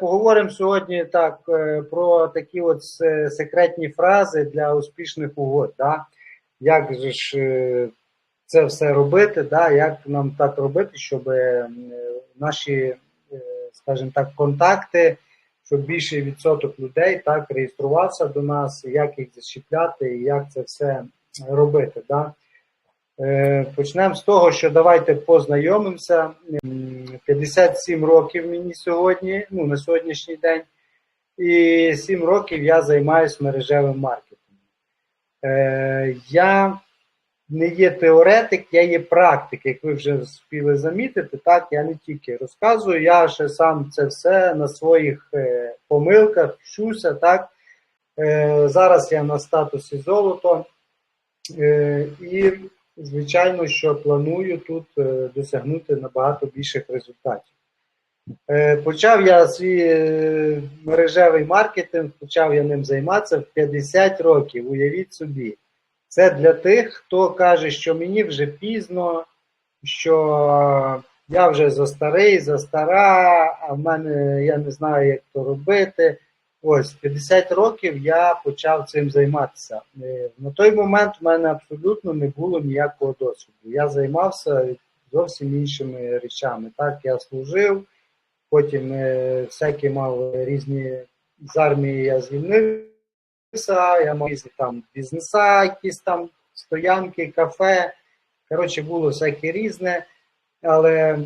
поговоримо сьогодні так е, про такі от секретні фрази для успішних угод. Да? Як же ж е, це все робити, да? як нам так робити, щоб е, наші, скажімо так, контакти, щоб більший відсоток людей так реєструвався до нас, як їх защіпляти і як це все робити. Да? Е, Почнемо з того, що давайте познайомимося. 57 років мені сьогодні, ну на сьогоднішній день, і 7 років я займаюся мережевим маркетингом. Е, Я не є теоретик, я є практик, як ви вже встигли замітити. Так, я не тільки розказую, я ще сам це все на своїх е, помилках вчуся. Так. Зараз я на статусі золото. І звичайно, що планую тут е, досягнути набагато більших результатів. Е, Почав я свій е, мережевий маркетинг, почав я ним займатися в 50 років. Уявіть собі. Це для тих, хто каже, що мені вже пізно, що я вже за старий, за стара, а в мене я не знаю, як то робити. Ось 50 років я почав цим займатися. Е, На той момент в мене абсолютно не було ніякого досвіду. Я займався зовсім іншими речами. Так, я служив, потім е, всякі мав різні з армії я звільнився, я мав різні там бізнеса, якісь там стоянки, кафе. Коротше, було всяке різне. Але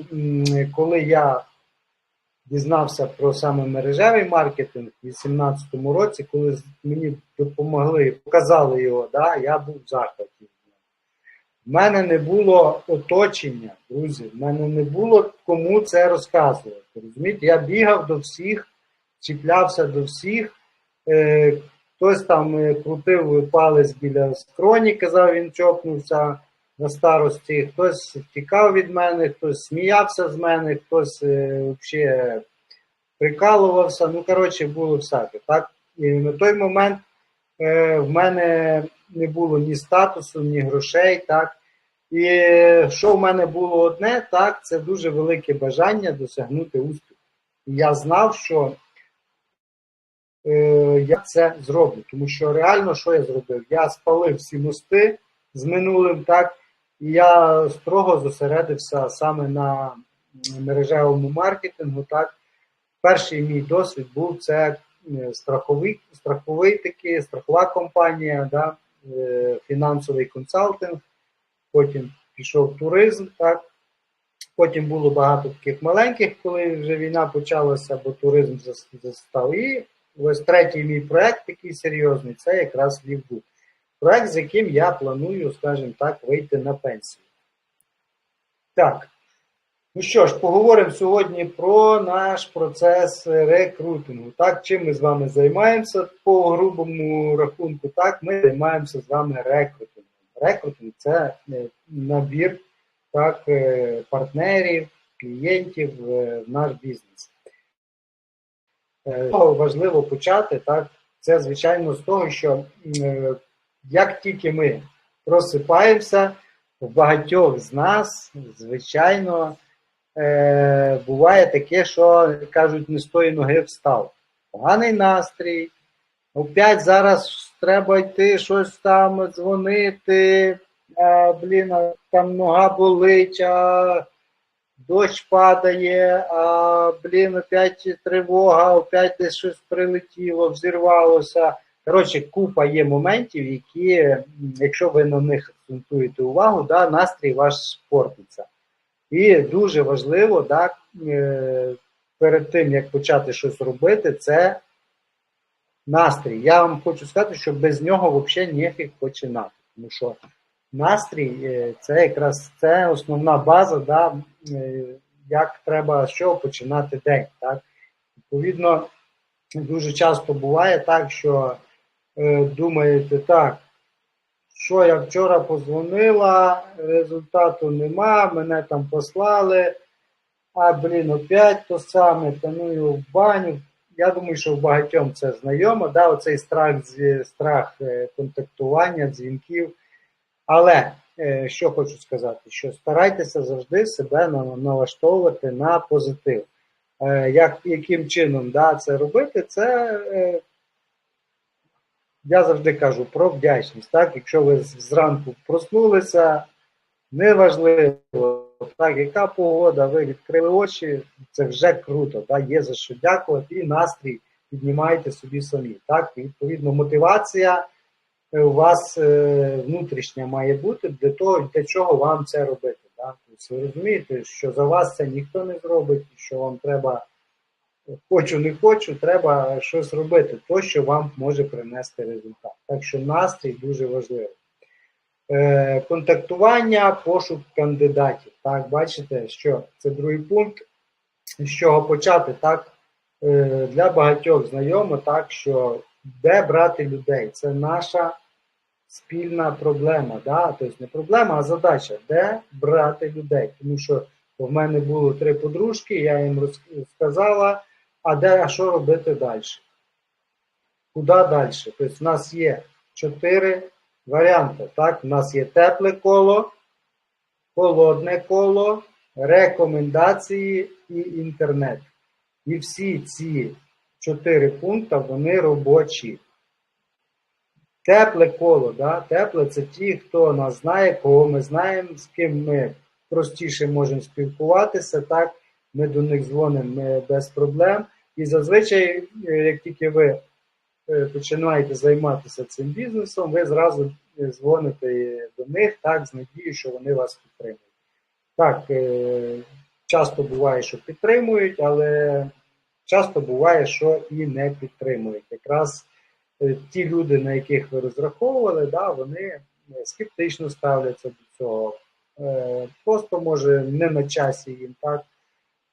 коли я дізнався про саме мережевий маркетинг у 2018 році, коли мені допомогли, показали його, да, я був в захваті. В мене не було оточення, друзі, в мене не було кому це розказувати. Розумієте, я бігав до всіх, чіплявся до всіх. Е, хтось там е, крутив палець біля скроні, казав, він чокнувся на старості, хтось тікав від мене, хтось сміявся з мене, хтось е, взагалі прикалувався. Ну, коротше, було всяке. Так? І на той момент е, в мене не було ні статусу, ні грошей. Так? І е, що в мене було одне, так, це дуже велике бажання досягнути успіху. Я знав, що е, я це зроблю. Тому що реально, що я зробив? Я спалив всі мости з минулим, так, і я строго зосередився саме на мережевому маркетингу. Так. Перший мій досвід був це е, страховий, страховий такий, страхова компанія, да, е, фінансовий консалтинг, потім пішов туризм, так. Потім було багато таких маленьких, коли вже війна почалася, бо туризм застав. І ось третій мій проект такий серйозний, це якраз Лівбуд. Проект, з яким я планую, скажімо так, вийти на пенсію. Так. Ну що ж, поговоримо сьогодні про наш процес рекрутингу. Так, чим ми з вами займаємося по грубому рахунку? Так, ми займаємося з вами рекрутингом. Рекрутинг це е, набір так, е, партнерів, клієнтів е, в наш бізнес. Важливо почати, так, це звичайно з того, що як тільки ми просипаємося, в багатьох з нас, звичайно, е, буває таке, що кажуть, не з тої ноги встав. Поганий настрій. Опять зараз треба йти щось там дзвонити. А, блін, а там нога болить, а дощ падає, а блін, опять тривога, опять десь щось прилетіло, взірвалося. Коротше, купа є моментів, які, якщо ви на них акцентуєте увагу, да, настрій ваш портиться. І дуже важливо, да, е, перед тим, як почати щось робити, це настрій. Я вам хочу сказати, що без нього взагалі ніфіг починати. Тому що настрій е, це якраз це основна база, да, е, як треба з чого починати день. Так? Відповідно, дуже часто буває так, що думаєте, так, що я вчора позвонила, результату нема, мене там послали, а блін, опять то саме, ну його в баню. Я думаю, що в багатьом це знайомо, да, оцей страх, страх е, контактування, дзвінків. Але е, що хочу сказати, що старайтеся завжди себе налаштовувати на позитив. Е, Як, яким чином да, це робити, це е, я завжди кажу про вдячність. Так? Якщо ви зранку проснулися, неважливо, так, яка погода, ви відкрили очі, це вже круто, так? є за що дякувати, і настрій піднімайте собі самі. Так? І, відповідно, мотивація е, у вас е, внутрішня має бути для того, для чого вам це робити. Так? Тобто ви розумієте, що за вас це ніхто не зробить, що вам треба хочу, не хочу, треба щось робити, то, що вам може принести результат. Так що настрій дуже важливий. Е, контактування, пошук кандидатів. Так, бачите, що це другий пункт, з чого почати, так, е, для багатьох знайомо, так, що де брати людей. Це наша спільна проблема. Да? Тобто не проблема, а задача, де брати людей. Тому що в мене було три подружки, я їм розказала, а де, а що робити далі? Куди далі? Тобто, в нас є чотири варіанти. Так? У нас є тепле коло, холодне коло, рекомендації і інтернет. І всі ці чотири пункти вони робочі. Тепле коло, да? тепле це ті, хто нас знає, кого ми знаємо, з ким ми простіше можемо спілкуватися. так? Ми до них дзвонимо без проблем. І зазвичай, е, як тільки ви е, починаєте займатися цим бізнесом, ви зразу е, дзвоните до них так, з надією, що вони вас підтримують. Так, часто буває, що підтримують, але часто буває, що і не підтримують. Якраз ті люди, на яких ви розраховували, да, вони скептично ставляться до цього. Просто може не на часі їм так.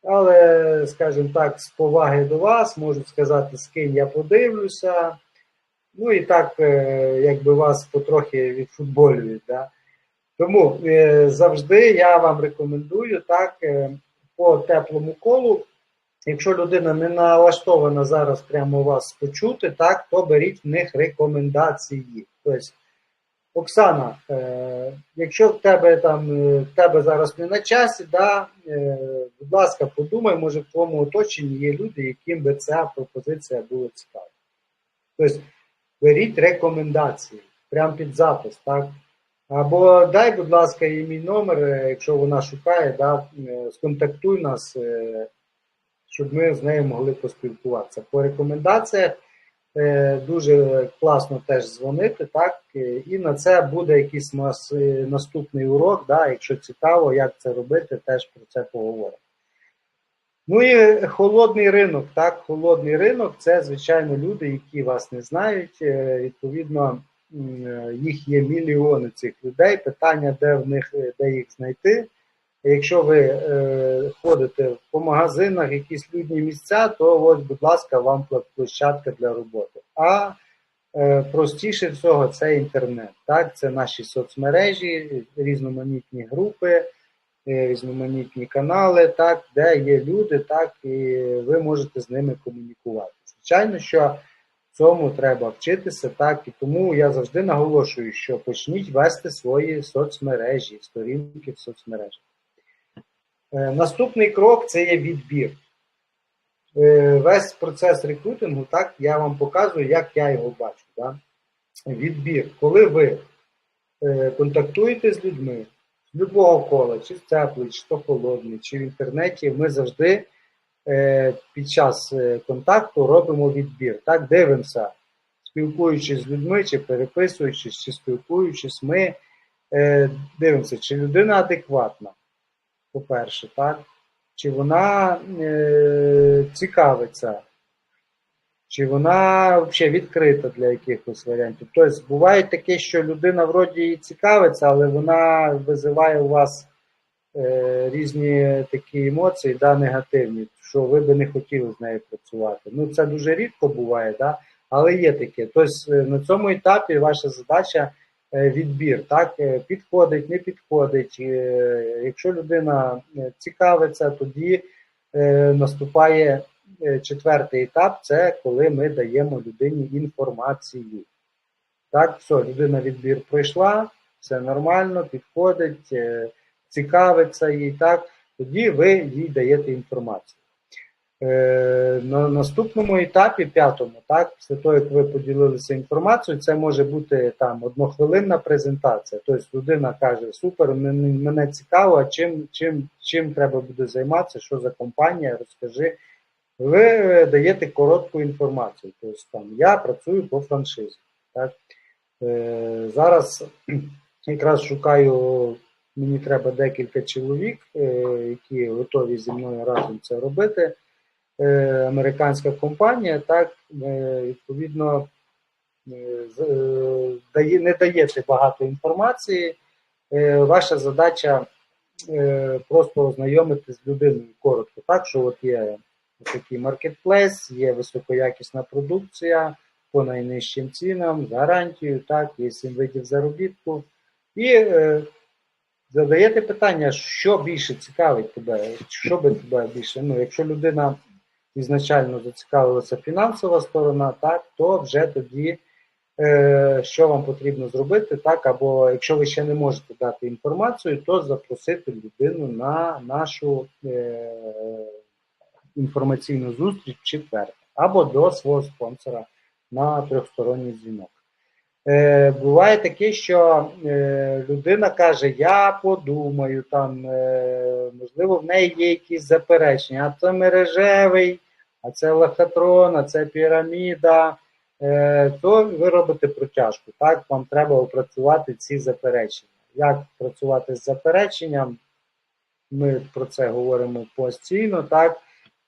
Але, скажімо так, з поваги до вас можуть сказати, з ким я подивлюся. Ну і так, е, якби вас потрохи відфутболюють. Да? Тому е, завжди я вам рекомендую так, е, по теплому колу. Якщо людина не налаштована зараз прямо вас почути, так, то беріть в них рекомендації. Тобто, Оксана, е, якщо в тебе там е, в тебе зараз не на часі, да, е, будь ласка, подумай, може в твоєму оточенні є люди, яким би ця пропозиція була цікава. Тобто беріть рекомендації прямо під запис, так? Або дай, будь ласка, їй мій номер, е, якщо вона шукає, да, е, сконтактуй нас, щоб ми з нею могли поспілкуватися. По рекомендаціях дуже класно теж дзвонити, так, е, і на це буде якийсь нас, е, наступний урок, да, якщо цікаво, як це робити, теж про це поговоримо. Ну і холодний ринок. Так, холодний ринок це, звичайно, люди, які вас не знають. Е, Відповідно, е, їх є мільйони цих людей. Питання, де в них е, де їх знайти. Якщо ви е, ходите по магазинах, якісь людні місця, то ось, будь ласка, вам площадка для роботи. А е, простіше всього це інтернет. Так, це наші соцмережі, різноманітні групи, е, різноманітні канали, так, де є люди, так, і ви можете з ними комунікувати. Звичайно, що цьому треба вчитися, так, і тому я завжди наголошую, що почніть вести свої соцмережі, сторінки в соцмережах. Е, Наступний крок це є відбір. Е, Весь процес рекрутингу, так, я вам показую, як я його бачу. Да? Відбір. Коли ви е, контактуєте з людьми з будь-якого кола, чи з теплий, чи то холодний, чи в інтернеті, ми завжди під час контакту робимо відбір. Так, дивимося, спілкуючись з людьми, чи переписуючись, чи спілкуючись, ми дивимося, чи людина адекватна по-перше, так? Чи вона е, цікавиться, чи вона взагалі відкрита для якихось варіантів. Тобто буває таке, що людина вроді і цікавиться, але вона визиває у вас е, різні такі емоції, да, негативні, що ви би не хотіли з нею працювати. Ну, це дуже рідко буває, да? але є таке. Тобто е, на цьому етапі ваша задача відбір, так, е, підходить, не підходить. Е, Якщо людина е, цікавиться, тоді е, наступає е, четвертий етап це коли ми даємо людині інформацію. Так, все, людина відбір пройшла, все нормально, підходить, е, цікавиться їй, так, тоді ви їй даєте інформацію. Е, на наступному етапі, п'ятому, так, після того, як ви поділилися інформацією, це може бути там однохвилинна презентація. Тобто людина каже: Супер, мене, цікаво, чим, чим, чим треба буде займатися, що за компанія, розкажи. Ви даєте коротку інформацію. Тобто там я працюю по франшизі. Так? Е, зараз якраз шукаю, мені треба декілька чоловік, е, які готові зі мною разом це робити. Е, американська компанія, так, е, відповідно, е, не даєте багато інформації. Ваша задача просто ознайомитись з людиною коротко, так, що от є такий маркетплейс, є високоякісна продукція по найнижчим цінам, з гарантією, так, є сім видів заробітку. І задаєте питання, що більше цікавить тебе, що би тебе більше. Ну, якщо людина ізначально зацікавилася фінансова сторона, так, то вже тоді е, що вам потрібно зробити, так, або якщо ви ще не можете дати інформацію, то запросити людину на нашу е, інформаційну зустріч в четвер, або до свого спонсора на трьохсторонній дзвінок. Е, буває таке, що е, людина каже: Я подумаю, там, е, можливо, в неї є якісь заперечення, а це мережевий, а це лохотрон, а це піраміда. Е, то ви робите протяжку. Так, вам треба опрацювати ці заперечення. Як працювати з запереченням? Ми про це говоримо постійно, так.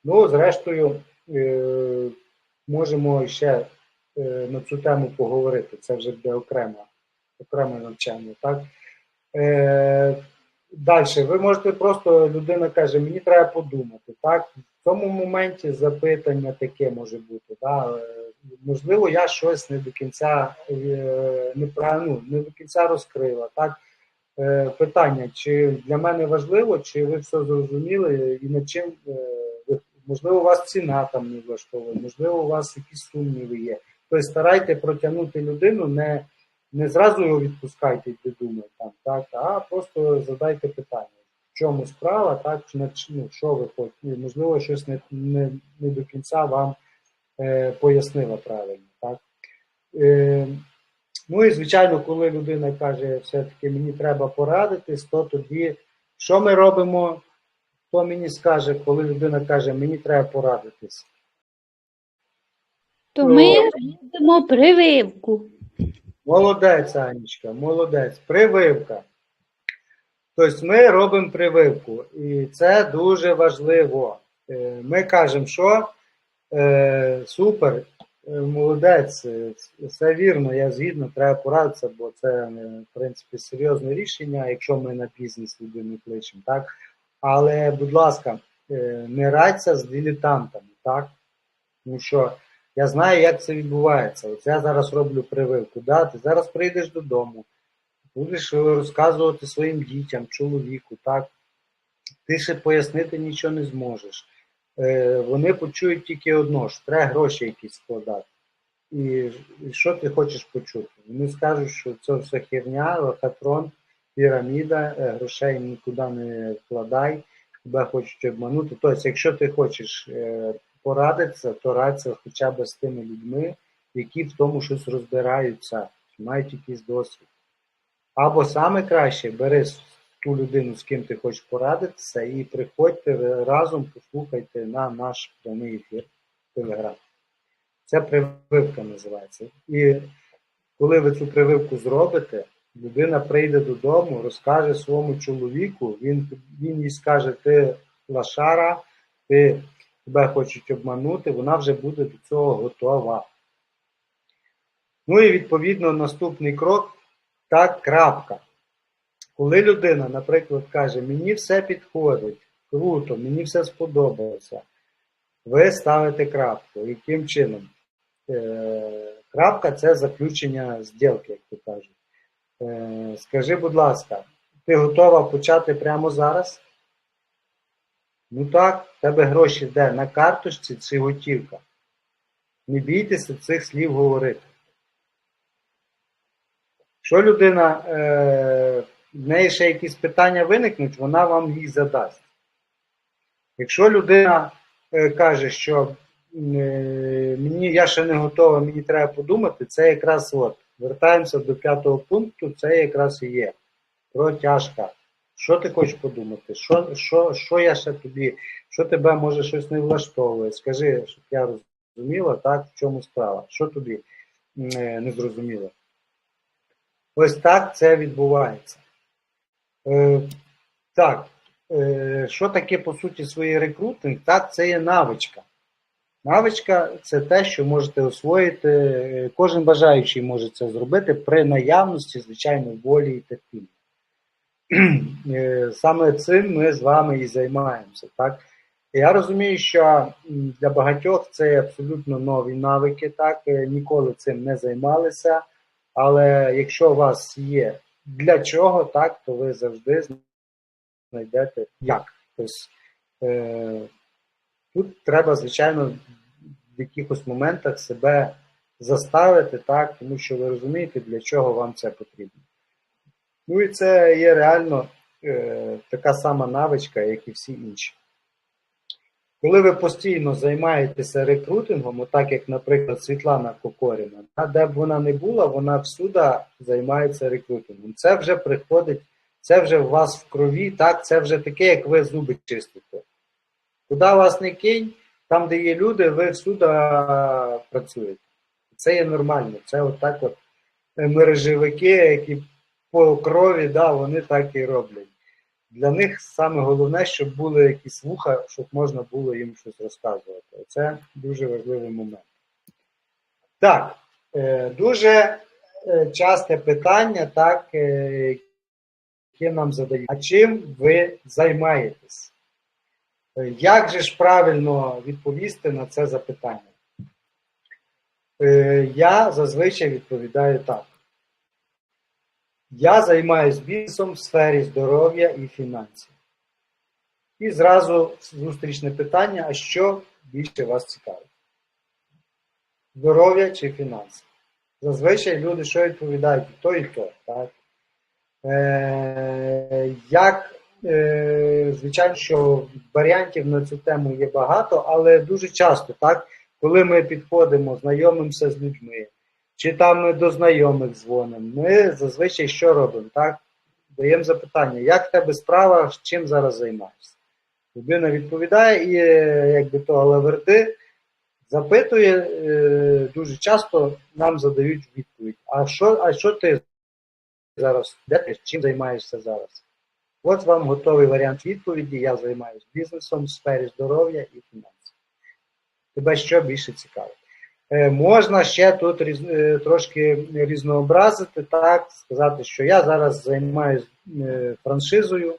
Ну, зрештою, е, можемо ще е, на цю тему поговорити. Це вже буде окремо, окреме навчання. Так? Далі, ви можете просто, людина каже, мені треба подумати. Так? В цьому моменті запитання таке може бути. Да? Можливо, я щось не до кінця е, неправильно, не до кінця розкрила. Так? Е, Питання, чи для мене важливо, чи ви все зрозуміли, і над чим е, можливо, у вас ціна там не влаштовує, можливо, у вас якісь сумніви є. Тобто старайте протягнути людину, не, не зразу його відпускайте йти думати там, так, а просто задайте питання, в чому справа, так, ну, що ви хочете, Ну, можливо, щось не, не, не до кінця вам е, пояснила правильно. Так. Е, ну і звичайно, коли людина каже, все-таки мені треба порадитись, то тоді що ми робимо? Хто мені скаже, коли людина каже, мені треба порадитись? То ми робимо прививку. Молодець, Анечка, молодець. Прививка. Тобто ми робимо прививку, і це дуже важливо. Е, Ми кажемо, що е, супер, е, молодець, все вірно, я згідно, треба порадитися, бо це, в принципі, серйозне рішення, якщо ми на бізнес людину кличемо, так? Але, будь ласка, не радься з дилетантами, так? Тому що я знаю, як це відбувається. От я зараз роблю прививку. Да? Ти зараз прийдеш додому, будеш розказувати своїм дітям, чоловіку, так? Ти ще пояснити нічого не зможеш. Е, вони почують тільки одно, що треба гроші якісь складати. І, що ти хочеш почути? Вони скажуть, що це все херня, лохотрон, піраміда, е, грошей нікуди не вкладай, тебе хочуть обманути. Тобто, якщо ти хочеш порадитися, то радься хоча б з тими людьми, які в тому щось розбираються, мають якийсь досвід. Або саме краще бери ту людину, з ким ти хочеш порадитися, і приходьте разом, послухайте на наш прямий ефір Телеграм. Це прививка називається. І коли ви цю прививку зробите, людина прийде додому, розкаже своєму чоловіку, він, він їй скаже, ти лашара, ти тебе хочуть обманути, вона вже буде до цього готова. Ну і відповідно наступний крок так, крапка. Коли людина, наприклад, каже, мені все підходить, круто, мені все сподобалося, ви ставите крапку. Яким чином? Е, крапка це заключення зділки, як то кажуть. Е, скажи, будь ласка, ти готова почати прямо зараз? Ну так, в тебе гроші де? На карточці чи готівка? Не бійтеся цих слів говорити. Якщо людина, е, в неї ще якісь питання виникнуть, вона вам їх задасть. Якщо людина е, каже, що е, мені я ще не готова, мені треба подумати, це якраз от, вертаємося до п'ятого пункту, це якраз і є протяжка. Що ти хочеш подумати? Що, що, що я ще тобі, що тебе може щось не влаштовує? Скажи, щоб я розуміла, так, в чому справа? Що тобі е, не зрозуміло? Ось так це відбувається. Е, так, е, що таке по суті своїй рекрутинг? Так, це є навичка. Навичка це те, що можете освоїти. е, Кожен бажаючий може це зробити при наявності, звичайно, волі і терпіння. Е, Саме цим ми з вами і займаємося. Так? Я розумію, що для багатьох це абсолютно нові навики, так, е, ніколи цим не займалися. Але якщо у вас є для чого, так, то ви завжди знайдете як. Тобто, е, тут треба, звичайно, в якихось моментах себе заставити, так, тому що ви розумієте, для чого вам це потрібно. Ну і це є реально е, така сама навичка, як і всі інші. Коли ви постійно займаєтеся рекрутингом, отак як, наприклад, Світлана Кокоріна, де б вона не була, вона всюди займається рекрутингом. Це вже приходить, це вже у вас в крові, так, це вже таке, як ви зуби чистите. Куди вас не кинь, там, де є люди, ви всюди працюєте. Це є нормально. Це отак от е, мережевики, які по крові, да, вони так і роблять. Для них саме головне, щоб були якісь вуха, щоб можна було їм щось розказувати. Це дуже важливий момент. Так, е, дуже е, часте питання, так, е, яке нам задають. А чим ви займаєтесь? Як же ж правильно відповісти на це запитання? Я зазвичай відповідаю так. Я займаюся бізнесом в сфері здоров'я і фінансів. І зразу зустрічне питання: а що більше вас цікавить? Здоров'я чи фінанси? Зазвичай люди що відповідають то, і то. Так? Е, як, е, звичайно, що варіантів на цю тему є багато, але дуже часто, так, коли ми підходимо, знайомимося з людьми, чи там ми до знайомих дзвонимо, ми зазвичай що робимо? Так? Даємо запитання, як в тебе справа, чим зараз займаєшся? Людина відповідає і, е, якби то алаверди, запитує, е, дуже часто нам задають відповідь: а що, а що ти зараз? Де ти чим займаєшся зараз? От вам готовий варіант відповіді. Я займаюся бізнесом в сфері здоров'я і фінансів. Тебе що більше цікавить? Е, Можна ще тут різ, е, трошки різнообразити, так, сказати, що я зараз займаюся е, франшизою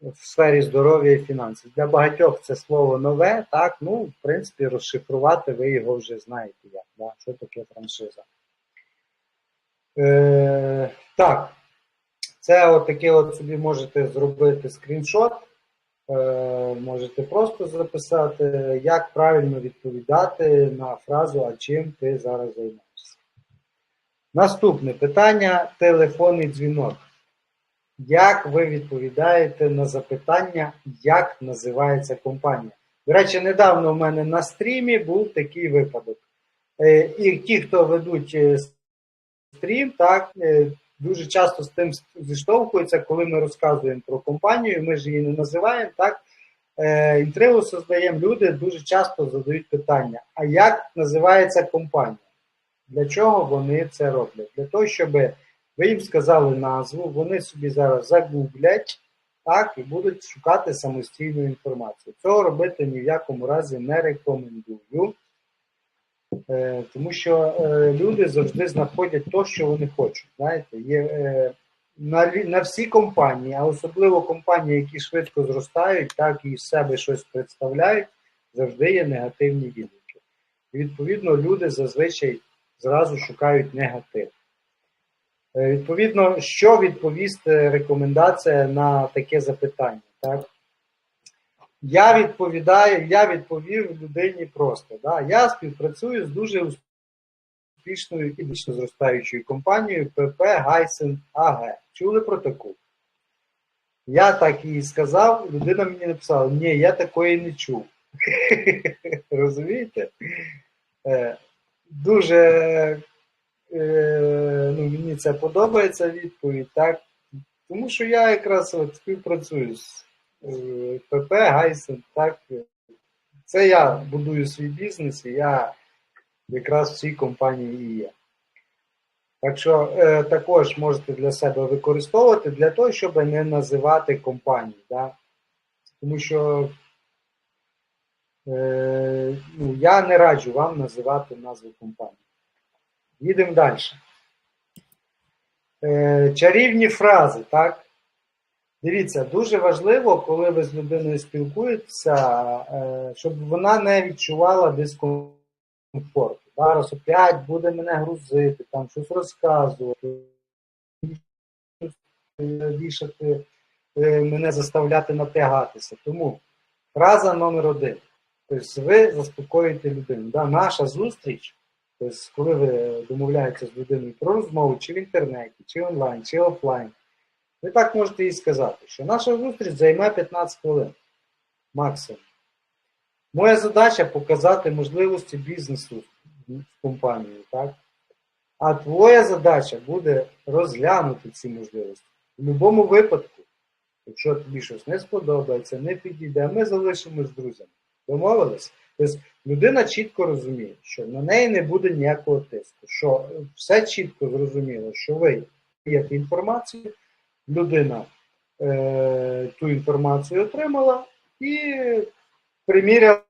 в сфері здоров'я і фінансів. Для багатьох це слово нове, так, ну, в принципі, розшифрувати ви його вже знаєте, як, да, що таке франшиза. Е, так, це таке от собі можете зробити скріншот. Е, Можете просто записати, як правильно відповідати на фразу, а чим ти зараз займаєшся. Наступне питання телефонний дзвінок. Як ви відповідаєте на запитання, як називається компанія? До речі, недавно в мене на стрімі був такий випадок. Е, І ті, хто ведуть е, стрім, так, дуже часто з тим зіштовхуються, коли ми розказуємо про компанію, ми ж її не називаємо, так? Е, Інтригу создаємо люди, дуже часто задають питання: а як називається компанія? Для чого вони це роблять? Для того, щоб ви їм сказали назву, вони собі зараз загуглять, так, і будуть шукати самостійну інформацію. Цього робити ні в якому разі не рекомендую. Е, Тому що е, люди завжди знаходять те, що вони хочуть. Знаєте, є е, на, на всі компанії, а особливо компанії, які швидко зростають, так і з себе щось представляють, завжди є негативні відгуки. І відповідно люди зазвичай зразу шукають негатив. Відповідно, що відповісти рекомендація на таке запитання? Так? Я відповідаю, я відповів людині просто. Да? Я співпрацюю з дуже успішною і більш зростаючою компанією ПП Гайсен АГ. Чули про таку? Я так і сказав, людина мені написала: ні, я такої не чув. Розумієте? Е, Дуже е, ну, мені це подобається відповідь, так? Тому що я якраз от співпрацюю з ПП Гайсен, так? Це я будую свій бізнес, і я якраз в цій компанії і є. Так що е, також можете для себе використовувати для того, щоб не називати компанії. Да? Тому що е, ну, я не раджу вам називати назву компанії. Їдемо далі. Е, чарівні фрази, так? Дивіться, дуже важливо, коли ви з людиною спілкуєтеся, е, щоб вона не відчувала дискомфорту. Зараз опять буде мене грузити, там щось розказувати, вішати, е, мене заставляти напрягатися. Тому фраза номер один. Тобто ви заспокоюєте людину. Да? Наша зустріч, тобто, коли ви домовляєтеся з людиною про розмову, чи в інтернеті, чи онлайн, чи офлайн, ви так можете їй сказати, що наша зустріч займе 15 хвилин максимум. Моя задача показати можливості бізнесу в компанії, так? А твоя задача буде розглянути ці можливості. В будь-якому випадку, якщо тобі щось не сподобається, не підійде, ми залишимось друзями. Домовились? Тобто людина чітко розуміє, що на неї не буде ніякого тиску, що все чітко зрозуміло, що ви даєте інформацію, людина е, ту інформацію отримала і приміряла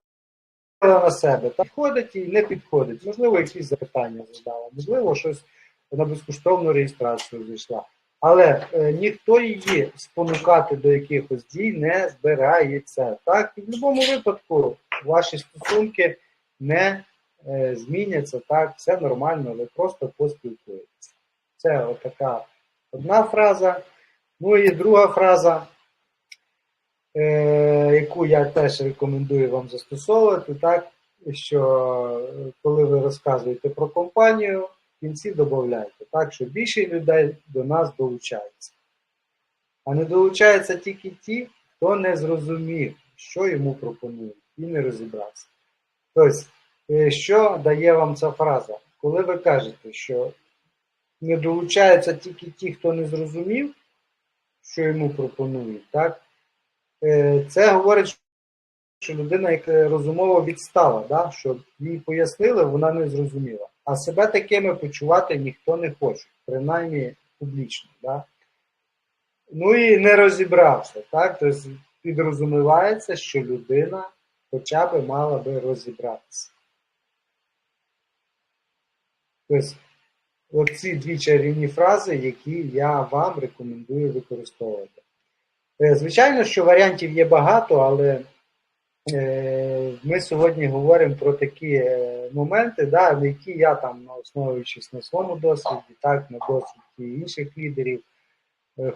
на себе. Так, підходить і не підходить. Можливо, якісь запитання задала, можливо, щось на безкоштовну реєстрацію зайшла. Але е, ніхто її спонукати до якихось дій не збирається. Так, і в будь-якому випадку ваші стосунки не е, зміняться. Так, все нормально, ви просто поспілкуєтеся. Це отака одна фраза. Ну і друга фраза, е, яку я теж рекомендую вам застосовувати, так, що е, коли ви розказуєте про компанію, в кінці додайте, так, що більше людей до нас долучається. А не долучаються тільки ті, хто не зрозумів, що йому пропонують, і не розібрався. Тобто, е, що дає вам ця фраза? Коли ви кажете, що не долучаються тільки ті, хто не зрозумів, що йому пропонують, так? Е, Це говорить, що людина яка розумово відстала, да? що їй пояснили, вона не зрозуміла. А себе такими почувати ніхто не хоче, принаймні публічно. Да? Ну і не розібрався. Так? Тобто підрозумівається, що людина хоча б мала би розібратися. Тобто, оці дві чарівні фрази, які я вам рекомендую використовувати. Е, Звичайно, що варіантів є багато, але е, ми сьогодні говоримо про такі е, моменти, да, які я там, основуючись на своєму досвіді, так, на досвіді інших лідерів,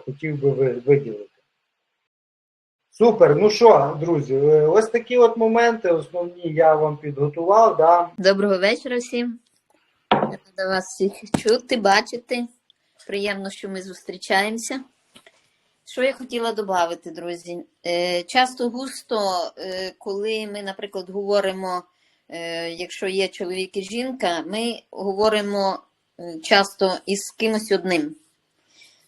хотів би виділити. Супер, ну що, друзі, ось такі от моменти основні я вам підготував. Да. Доброго вечора всім. Рада вас всіх чути, бачити. Приємно, що ми зустрічаємося. Що я хотіла додати, друзі? Е, Часто густо, е, коли ми, наприклад, говоримо, е, якщо є чоловік і жінка, ми говоримо часто із кимось одним.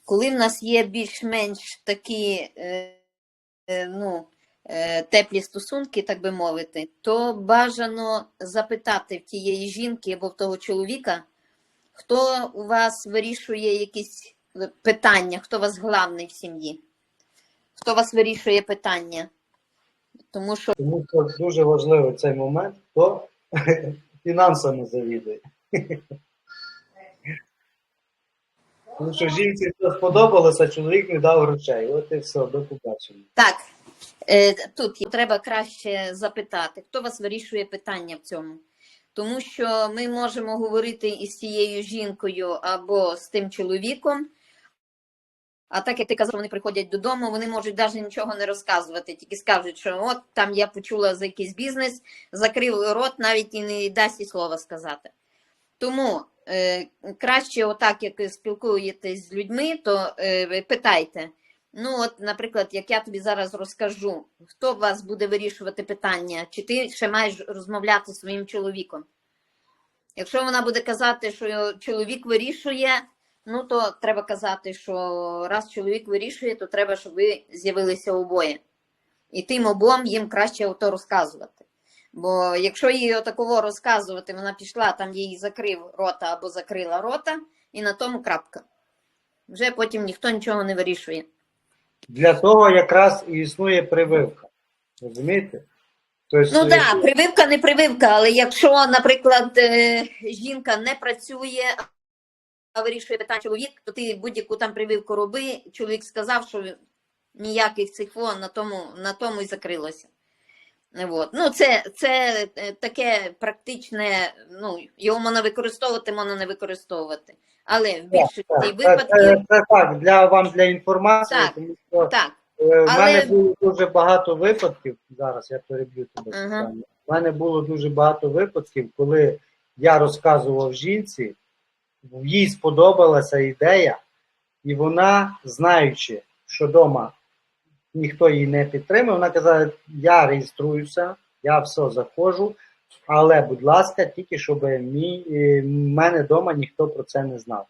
Коли в нас є більш-менш такі ну, теплі стосунки, так би мовити, то бажано запитати в тієї жінки або в того чоловіка, хто у вас вирішує якісь питання, хто у вас главний в сім'ї, хто у вас вирішує питання. Тому що Тому що дуже важливий цей момент, хто фінансами завідує. Тому що жінці це сподобалося, а чоловік не дав грошей. От і все, до побачення. так, е, тут треба краще запитати, хто вас вирішує питання в цьому. Тому що ми можемо говорити із цією жінкою або з тим чоловіком. А так як ти казав, вони приходять додому, вони можуть навіть нічого не розказувати, тільки скажуть, що от там я почула за якийсь бізнес, закрив рот, навіть і не дасть і слова сказати. Тому е, краще, отак, як спілкуєтесь з людьми, то е, питайте, Ну, от, наприклад, як я тобі зараз розкажу, хто вас буде вирішувати питання, чи ти ще маєш розмовляти зі своїм чоловіком? Якщо вона буде казати, що чоловік вирішує, ну то треба казати, що раз чоловік вирішує, то треба, щоб ви з'явилися обоє. І тим обом їм краще ото розказувати. Бо якщо їй отаково розказувати, вона пішла, там їй закрив рота або закрила рота, і на тому крапка. Вже потім ніхто нічого не вирішує. Для того якраз і існує прививка. Розумієте? Тобто, Ну так, да, прививка не прививка, але якщо, наприклад, е, жінка не працює, а вирішує питання чоловік, то ти будь-яку там прививку роби. Чоловік сказав, що ніяких цих на тому, на тому і закрилося. От. Ну, це, це е, таке практичне, ну, його можна використовувати, можна не використовувати. Але в більшості це, випадків це, це так, для вам для інформації, Так, тому що так. е, в але- мене було дуже багато випадків. Зараз я переб'ю тебе. Ага. Світлана. В мене було дуже багато випадків, коли я розказував жінці, їй сподобалася ідея, і вона, знаючи, що вдома ніхто її не підтримує, вона казала: я реєструюся, я все заходжу, але, будь ласка, тільки щоб мій, е, мене вдома ніхто про це не знав.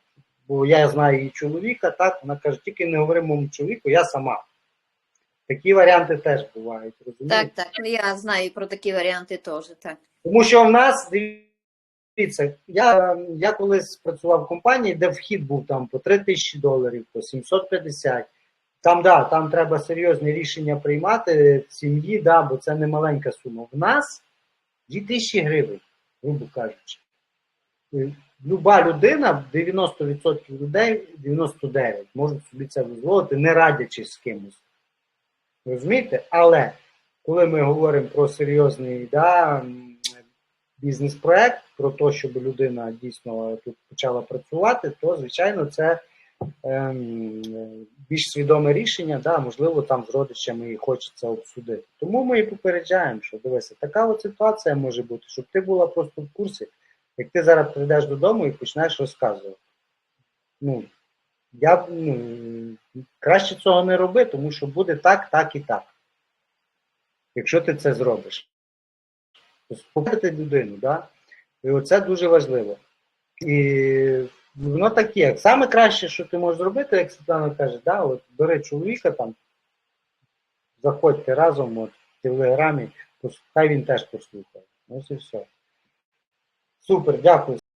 Бо я знаю її чоловіка, так, вона каже, тільки не говори моєму чоловіку, я сама. Такі варіанти теж бувають, розумієте? Так, так. Я знаю про такі варіанти теж. Так. Тому що в нас, дивіться, я, я колись працював в компанії, де вхід був там по 3 тисячі доларів, по 750. Там, да, там треба серйозні рішення приймати в сім'ї, да, бо це не маленька сума. В нас 2 тисячі гривень, грубо кажучи. Е, Люба людина, 90% людей, 99% можуть собі це дозволити, не радячись з кимось. Розумієте? Але коли ми говоримо про серйозний да, бізнес-проект, про те, щоб людина дійсно тут почала працювати, то звичайно це більш свідоме рішення, да, можливо, там з родичами і хочеться обсудити. Тому ми і попереджаємо, що дивися, така от ситуація може бути, щоб ти була просто в курсі, як ти зараз прийдеш додому і почнеш розказувати. Ну, я ну, краще цього не роби, тому що буде так, так і так. Якщо ти це зробиш. Спокоїти людину, да? і оце дуже важливо. І воно так є. Саме краще, що ти можеш зробити, як Світлана каже, да, от бери чоловіка там, заходьте разом от, в телеграмі, хай він теж послухає. Ось і все. Супер, дякую.